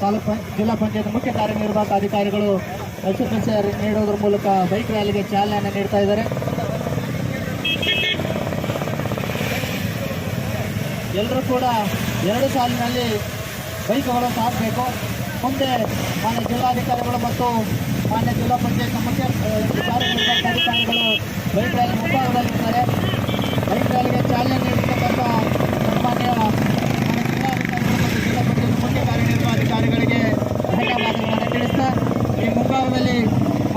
ತಾಲೂಕು ಜಿಲ್ಲಾ ಪಂಚಾಯತ್ ಮುಖ್ಯ ಕಾರ್ಯನಿರ್ವಾಹಕ ಅಧಿಕಾರಿಗಳು ಎಸ್ಎಸ್ಎಲ್ಸಿ ನೀಡೋದ್ರ ಮೂಲಕ ಬೈಕ್ ರ್ಯಾಲಿಗೆ ಚಾಲನೆಯನ್ನು ನೀಡ್ತಾ ಇದ್ದಾರೆ. ಎಲ್ಲರೂ ಕೂಡ ಎರಡು ಸಾಲಿನಲ್ಲಿ ಬೈಕ್ಗಳು ಸಾಗಬೇಕು ಮುಂದೆ ಮಾನ್ಯ ಜಿಲ್ಲಾಧಿಕಾರಿಗಳು ಮತ್ತು ಮಾನ್ಯ ಜಿಲ್ಲಾ ಪಂಚಾಯತ್ ಮುಖ್ಯ ಕಾರ್ಯನಿರ್ವಾಹಕ ಅಧಿಕಾರಿಗಳು ಬೈಕ್ ರ್ಯಾಲಿ ಮುಂಭಾಗದಲ್ಲಿದ್ದಾರೆ ಬೈಕ್ ರ್ಯಾಲಿಗೆ ಚಾಲನೆ ನೀಡಿರ್ತಕ್ಕಂಥ ಸನ್ಮಾನ್ಯ ಮಾನ್ಯ ಜಿಲ್ಲಾಧಿಕಾರಿಗಳು ಮತ್ತು ಜಿಲ್ಲಾ ಪಂಚಾಯತ್ ಮುಖ್ಯ ಕಾರ್ಯನಿರ್ವಹಣಾಧಿಕಾರಿಗಳಿಗೆ ಧನ್ಯವಾದಗಳನ್ನು ತಿಳಿಸ್ತಾ ಈ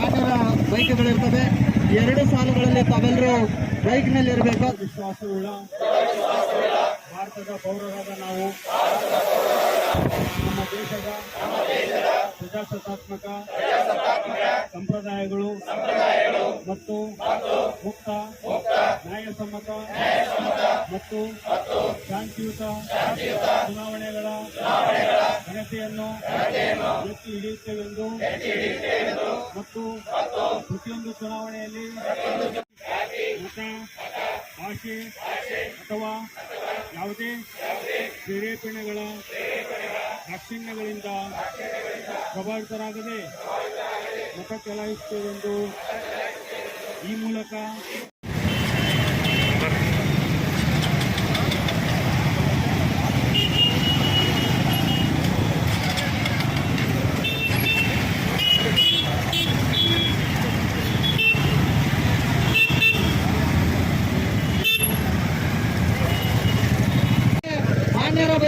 ಆ ಥರ ಬೈಕ್ಗಳಿರ್ತವೆ ಎರಡು ಸಾಲುಗಳಲ್ಲಿ ತಾವೆಲ್ಲರೂ ಬೈಕ್ನಲ್ಲಿ ಇರಬೇಕು ವಿಶ್ವಾಸವುಳ್ಳ ಭಾರತದ ಪೌರರಾದ ನಾವು. ನಮ್ಮ ದೇಶದ ಪ್ರಜಾಸತ್ತಾತ್ಮಕ ಸಂಪ್ರದಾಯಗಳು ಮತ್ತು ಮುಕ್ತ, ನ್ಯಾಯಸಮ್ಮತ ಮತ್ತು ಶಾಂತಿಯುತ ಚುನಾವಣೆಗಳ ಘನತೆಯನ್ನು ಎತ್ತಿ ಹಿಡಿಯುತ್ತೇವೆಂದು ಮತ್ತು ಪ್ರತಿಯೊಂದು ಚುನಾವಣೆಯಲ್ಲಿ ಮತ ಭಾಷೆ ಅಥವಾ ಯಾವುದೇ ಪ್ರೇರೇಪಣೆಗಳ ದಾಕ್ಷಿಣ್ಯಗಳಿಂದ ಪ್ರಭಾವಿತರಾಗದೆ ಮತ ಚಲಾಯಿಸುತ್ತೇವೆಂದು ಈ ಮೂಲಕ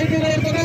రైతు రైతుగా